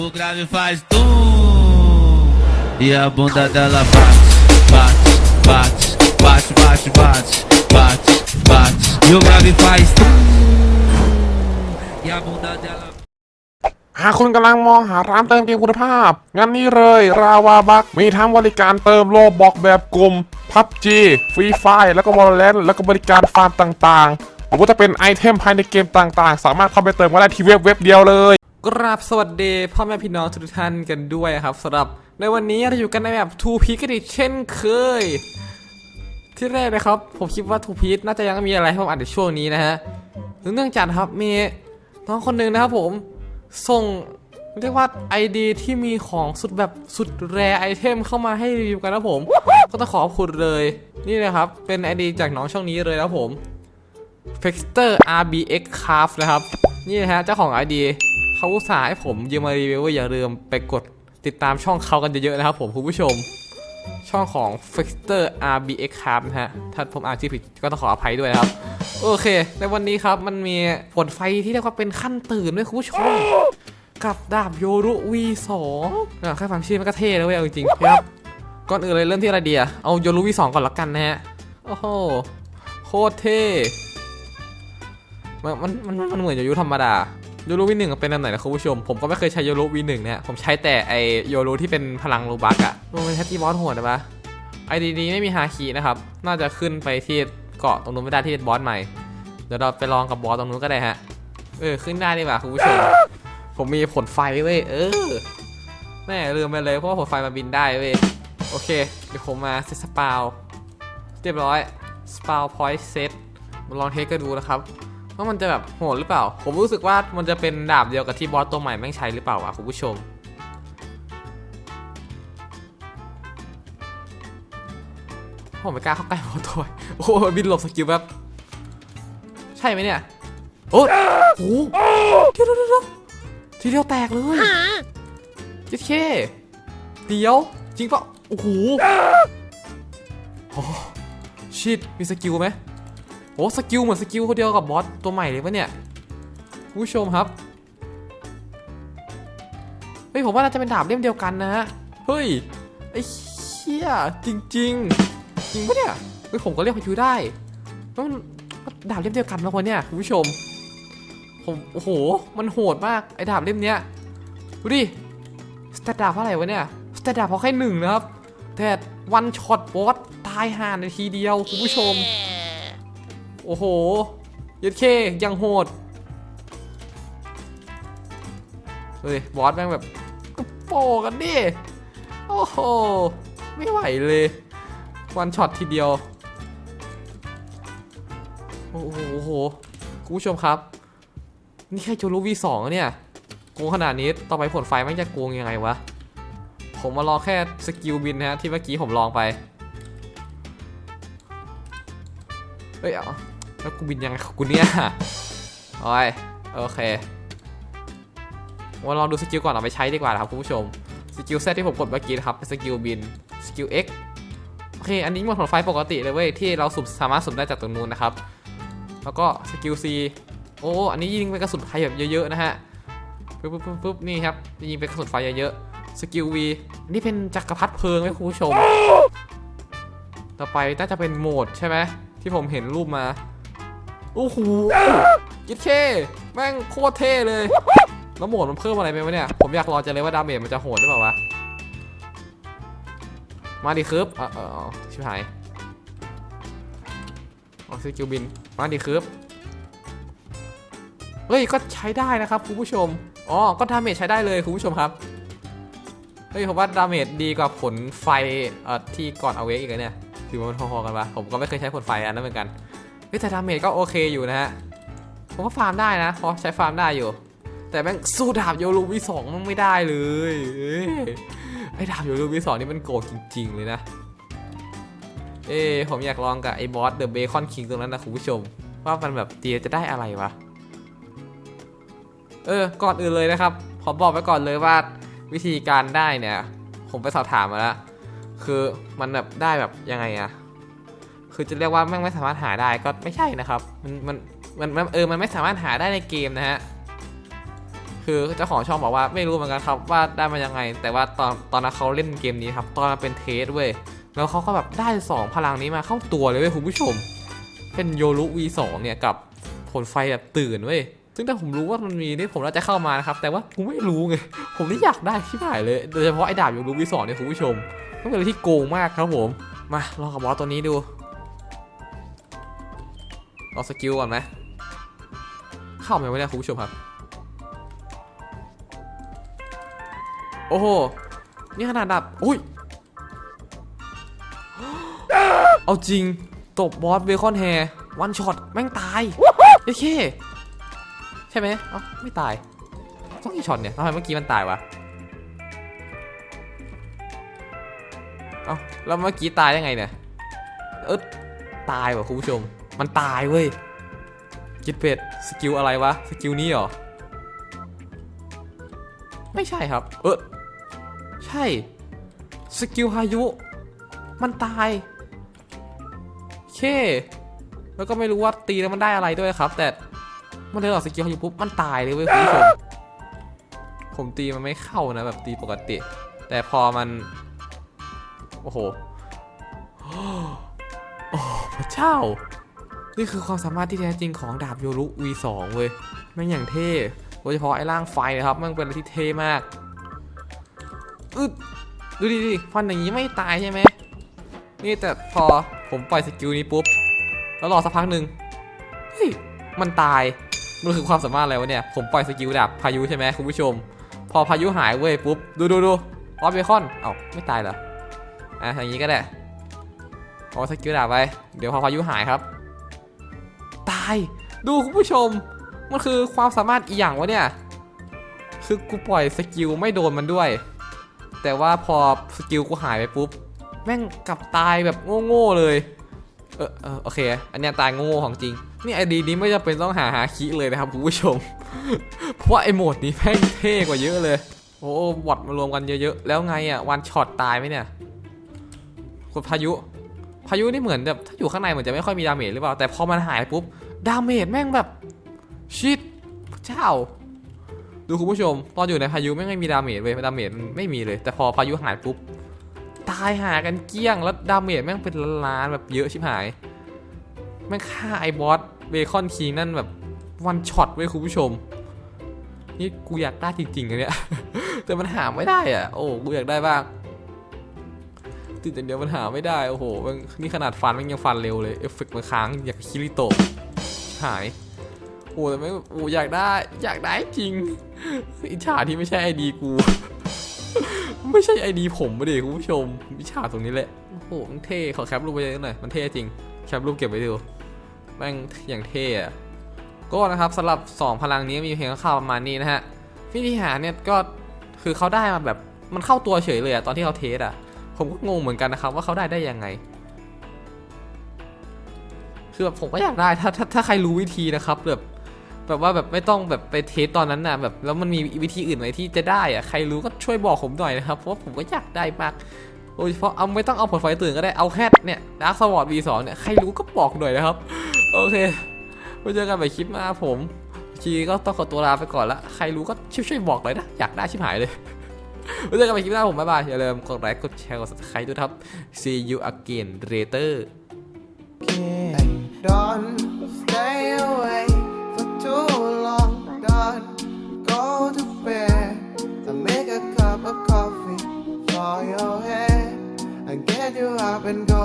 O grave faz tum e a bunda dela bate, bate, bate, bate, bate, bate, bate. bate. E o grave faz tum e a bunda dela หากคุณกำลังมองหาร้านเติมเกมคุณภาพ งั้นนี่เลย ราวาบัก มีทั้งบริการเติมโลบอกแบบกลุ่ม PUBG ฟรีไฟแล้วก็ Valorant แล้วก็บริการฟาร์มต่างๆ หรือว่าจะเป็นไอเทมภายในเกมต่างๆ สามารถเข้าไปเติมก็ได้ที่เว็บเว็บเดียวเลย กราบสวัสดีพ่อแม่พี่น้องทุกท่านกันด้วยครับสำหรับในวันนี้เราอยู่กันในแบบทูพีกันอีกเช่นเคย ที่แรกนะครับ ผมคิดว่าทูพีน่าจะยังมีอะไรให้ผมอ่านในช่วงนี้นะฮะเนื่องจากครับมีน้องคนหนึ่งนะครับผมส่งเรียกว่า ID ที่มีของสุดแบบสุดแรไอเทมเข้ามาให้รีวิวกันนะผม ก็ต้องขอขอบคุณเลย นี่นะครับ เป็น ID จากน้องช่องนี้เลยนะครับผม f e x t e r RBX Craft นะครับ นี่นะฮะเจ้าของ ID เขาอุตส่าห์ให้ผมยืมมารีวิวว่าอย่าลืมไปกดติดตามช่องเขากันเยอะๆนะครับผมคุณผู้ชม ช่องของ f e x t e r RBX Craft นะฮะ ถ้าผมอ่านชื่อผิดก็ต้องขออภัยด้วยนะครับ โอเค ในวันนี้ครับมันมีผลไฟที่เรียกว่าเป็นขั้นตื่นด้วยคุณผู้ชม กับดาบโยรุ V2 อะแค่ฟังชื่อมันก็เท่แล้วเว้ยเอาจริงๆครับ ก่อนอื่นเลยเริ่มที่อะไรดีอะเอาโยรุ V2 ก่อนละกันนะฮะ โอ้โหโคตรเท่มันมันมันมันเหมือนโยรุธรรมดา โยรุวีหนึ่งเป็นอันไหนนะคุณผู้ชม ผมก็ไม่เคยใช้โยรุวีหนึ่งเนี่ยผมใช้แต่ไอโยรุที่เป็นพลังโลบักอะมันเป็นแคตตี้บอสโหดนะปะไอดีนี้ไม่มีฮาคีนะครับ น่าจะขึ้นไปที่เกาะตรงนู้นไม่ได้ที่บอสใหม่ เดี๋ยวเราไปลองกับบอสตรงนู้นก็ได้ฮะ เออขึ้นได้ดีกว่าคุณผู้ชม ผมมีผลไฟเว้ยเออ แม่ลืมไปเลยเพราะว่าผลไฟมาบินได้เว้ย โอเค เดี๋ยวผมมาเซตสปาวเรียบร้อย สปาวพอยต์เซตมาลองเทสกันดูนะครับ ว่ามันจะแบบโหดหรือเปล่า ผมรู้สึกว่ามันจะเป็นดาบเดียวกับที่บอสตัวใหม่แม่งใช้หรือเปล่าวะคุณผู้ชมผมไม่กล้าเข้าใกล้บอสตัวโอ้บินหลบสกิลแบบใช่ไหมเนี่ยโอ้โหเดี๋ยวเดี๋ยวทีเดียวแตกเลยเจ๊เคเดี๋ยวจริงปะโอ้โหโอ้ชิดมีสกิลไหม โอ้สกิลเหมือนสกิลคนเดียวกับบอสตัวใหม่เลยปะเนี่ยคุณผู้ชมครับ เฮ้ยผมว่าน่าจะเป็นดาบเล่มเดียวกันนะฮะ เฮ้ยไอ้เชี่ยจริงจริงๆจริงปะเนี่ย เฮ้ยผมก็เรียกพายุได้แล้วมันดาบเล่มเดียวกันนะคนเนี่ยคุณผู้ชม ผมโอ้โหมันโหดมากไอ้ดาบเล่มเนี้ยดูดิสเตตดาบเท่าไหร่วะเนี่ยสเตตดาบเขาแค่หนึ่งนะครับแต่วันช็อตบอสตายห่าในทีเดียวคุณผู้ชม โอ้โหยัดเคยังโหดเฮ้ยบอสแม่งแบบโปกันดิ โอ้โห ไม่ไหวเลย วันช็อตทีเดียว โอ้โหคุณผู้ชมครับ นี่แค่โจลูวีสองเนี่ยโกงขนาดนี้ต่อไปผลไฟแม่งจะโกงยังไงวะ ผมมาลองแค่สกิลบินนะฮะที่เมื่อกี้ผมลองไป เฮ้ยเอา แล้วกูบินยังไงของกูเนี่ยโอ้ยโอเคมาลองดูสกิลก่อนเอาไปใช้ดีกว่านะครับคุณผู้ชม สกิลเซตที่ผมกดเมื่อกี้นะครับเป็นสกิลบิน สกิล X โอเค อันนี้หมดผลไฟปกติเลยเว้ยที่เราสุ่มสามารถสุ่มได้จากตรงนู้นนะครับ แล้วก็สกิล C โอ้ อันนี้ยิงเป็นกระสุนไฟแบบเยอะๆนะฮะปุ๊บปุ๊บปุ๊บนี่ครับ ยิงเป็นกระสุนไฟเยอะๆ สกิล V อันนี่เป็นจักรพรรดิเพลิงไหมคุณผู้ชม ต่อไปน่าจะเป็นโหมดใช่ไหมที่ผมเห็นรูปมา โอ้โหยิดเคแม่งโคตรเท่เลยแล้วโหมดมันเพิ่มอะไรไปวะเนี่ย ผมอยากรอจะเลยว่าดาเมจมันจะโหดหรือเปล่าวะ มาดิคืบเออเออชิบหายออกสกิลบิน มาดิคืบเฮ้ย ก็ใช้ได้นะครับคุณผู้ชม อ๋อ ก็ดาเมจใช้ได้เลยคุณผู้ชมครับ เฮ้ยผมว่าดาเมจดีกว่าผลไฟเอ่อที่ก่อนเอาเวกอีกนะเนี่ยถือว่ามันพอๆกันปะผมก็ไม่เคยใช้ผลไฟอันนั้นเหมือนกัน เฮ้ยแต่ดาเมจก็โอเคอยู่นะฮะ ผมว่าฟาร์มได้นะเพราะใช้ฟาร์มได้อยู่ แต่แม่งสู้ดาบโยรูวีสองมันไม่ได้เลยเอ้ยไอ้ดาบโยรูวีสองนี่มันโกรธจริง ๆ เลยนะ เอ้ผมอยากลองกับไอ้บอสเดอะเบคอนคิงตรงนั้นนะคุณผู้ชม ว่ามันแบบเตียจะได้อะไรวะ เออ ก่อนอื่นเลยนะครับ ขอบอกไว้ก่อนเลยว่าวิธีการได้เนี่ย ผมไปสอบถามมาแล้ว คือมันแบบได้แบบยังไงอะ คือจะเรียกว่าแม่งไม่สามารถหาได้ก็ไม่ใช่นะครับ มันมันมันเออมันไม่สามารถหาได้ในเกมนะฮะคือเจ้าของช่องบอกว่าไม่รู้เหมือนกันครับว่าได้มายังไง แต่ว่าตอนตอนนั้นเขาเล่นเกมนี้ครับ ตอนมันเป็นเทสเว้ยแล้วเขาก็แบบได้ 2 พลังนี้มาเข้าตัวเลยเว้ยคุณผู้ชม เป็นโยรุ V2 เนี่ยกับผลไฟแบบตื่นเว้ยซึ่งถ้าผมรู้ว่ามันมีนี่ผมน่าจะเข้ามานะครับ แต่ว่าผมไม่รู้ไงผมนี่อยากได้ที่ไหนเลย โดยเฉพาะไอ้ดาบโยรุ V2 เนี่ยคุณผู้ชมมันเป็นอะไรที่โกงมากครับผม มาลองกับบอสตัวนี้ดู ลองสกิลก่อนไหมเข้าไหมวะเนี่ยคุณผู้ชมครับ โอ้โห นี่ขนาดดับ อุ้ย เอาจริง ตบบอสเบคอนแฮร์วันช็อต แม่งตายเย้เค ใช่ไหมเอ้าไม่ตาย ต้องกี่ช็อตเนี่ยทำไมเมื่อกี้มันตายวะ เอ้า แล้วเมื่อกี้ตายได้ไงเนี่ย เออตายว่ะคุณผู้ชม มันตายเว้ยกิดเป็ดสกิลอะไรวะ สกิลนี้เหรอ ไม่ใช่ครับ เออใช่ สกิลพายุ มันตายเค แล้วก็ไม่รู้ว่าตีแล้วมันได้อะไรด้วยครับ แต่มันเดินออกสกิลพายุปุ๊บมันตายเลยเว้ยคุณผู้ชมผมตีมันไม่เข้านะแบบตีปกติ แต่พอมัน โอ้โหโอ้พระเจ้า นี่คือความสามารถที่แท้จริงของดาบโยรุ V2 เว้ยแม่งอย่างเท่โดยเฉพาะไอ้ร่างไฟนะครับมันเป็นอะไรที่เท่มากอึดดูดิดิฟันอย่างนี้ไม่ตายใช่ไหมนี่แต่พอผมปล่อยสกิลนี้ปุ๊บ แล้วรอสักพักหนึ่งเฮ้ยมันตายมันคือความสามารถอะไรวะเนี่ย ผมปล่อยสกิลดาบพายุใช่ไหมคุณผู้ชม พอพายุหายเว้ยปุ๊บ ดูดูดูออฟเบคอน เอ้าไม่ตายเหรอ อะอย่างนี้ก็ได้เอาสกิลดาบไป เดี๋ยวพอพายุหายครับ ตาย ดูคุณผู้ชม มันคือความสามารถอีกอย่างวะเนี่ย คือกูปล่อยสกิลไม่โดนมันด้วย แต่ว่าพอสกิลกูหายไปปุ๊บ แม่งกลับตายแบบโง่ๆเลย เออเออโอเค อันเนี้ยตายโง่ๆของจริง นี่ไอดีนี้ไม่จำเป็นต้องหาหาคีเลยนะครับคุณผู้ชม เพราะไอโหมดนี้แม่งเท่กว่าเยอะเลย โอ้บอดมารวมกันเยอะๆ แล้วไงอะวันช็อตตายไหมเนี่ยกดพายุ พายุนี่เหมือนแบบถ้าอยู่ข้างในเหมือนจะไม่ค่อยมีดาเมจหรือเปล่า แต่พอมันหายปุ๊บดาเมจแม่งแบบชิดเจ้า ดูคุณผู้ชม ตอนอยู่ในพายุแม่งไม่มีดาเมจเลยดาเมจไม่มีเลย แต่พอพายุหายปุ๊บตายหากันเกลี้ยงแล้วดาเมจแม่งเป็นล้านแบบเยอะชิบหายแม่งฆ่าไอ้บอสเบคอนคิงนั่นแบบวันช็อตไว้ยคุณผู้ชม นี่กูอยากได้จริงๆอะเนี่ยแต่มันหาไม่ได้อะโอ้กูอยากได้บ้าง ติดแต่เดียวมันหาไม่ได้โอ้โหมันนี่ขนาดฟันมันยังฟันเร็วเลยเอฟเฟกต์มันค้างอยากคิริโตะหายโอ้แต่ไม่โอ้อยากได้อยากได้จริงอิจฉาที่ไม่ใช่ไอดีกู ไม่ใช่ไอดีผมไม่ดิคุณผู้ชมวิชาตรงนี้แหละโอ้โหมันเท่ขอแคปรูปไว้หน่อยมันเท่จริงแคปรูปเก็บไว้ดูแม่งอย่างเท่อะก็นะครับสำหรับ 2 พลังนี้มีเพียงข่าวประมาณนี้นะฮะวิธีหาเนี่ยก็คือเขาได้มาแบบมันเข้าตัวเฉยเลยอะตอนที่เขาเทสอะ ผมก็งงเหมือนกันนะครับว่าเขาได้ได้ยังไง คือแบบผมก็อยากได้ถ้าถ้าถ้าใครรู้วิธีนะครับแบบแบบว่าแบบไม่ต้องแบบไปเทสตอนนั้นนะแบบแล้วมันมีวิธีอื่นไหมที่จะได้อะใครรู้ก็ช่วยบอกผมหน่อยนะครับเพราะว่าผมก็อยากได้มากโดยเฉพาะเอาไม่ต้องเอาผลไฟตื่นก็ได้เอาแค่เนี่ยดาร์คสวอร์ด V2 เนี่ยใครรู้ก็บอกหน่อยนะครับ โอเคไว้เจอกันใหม่คลิปหน้าผมทีก็ต้องขอตัวลาไปก่อนละใครรู้ก็ช่วยช่วยบอกเลยนะ อยากได้ชิบหายเลย ไว้เจอกันใหม่คลิปหน้าผมบ๊ายบายอย่าลืมกดไลค์กดแชร์กด subscribe ด้วยครับ see you again later Don't stay away for too long Don't go to bed I make a cup of coffee for your head I get you up and go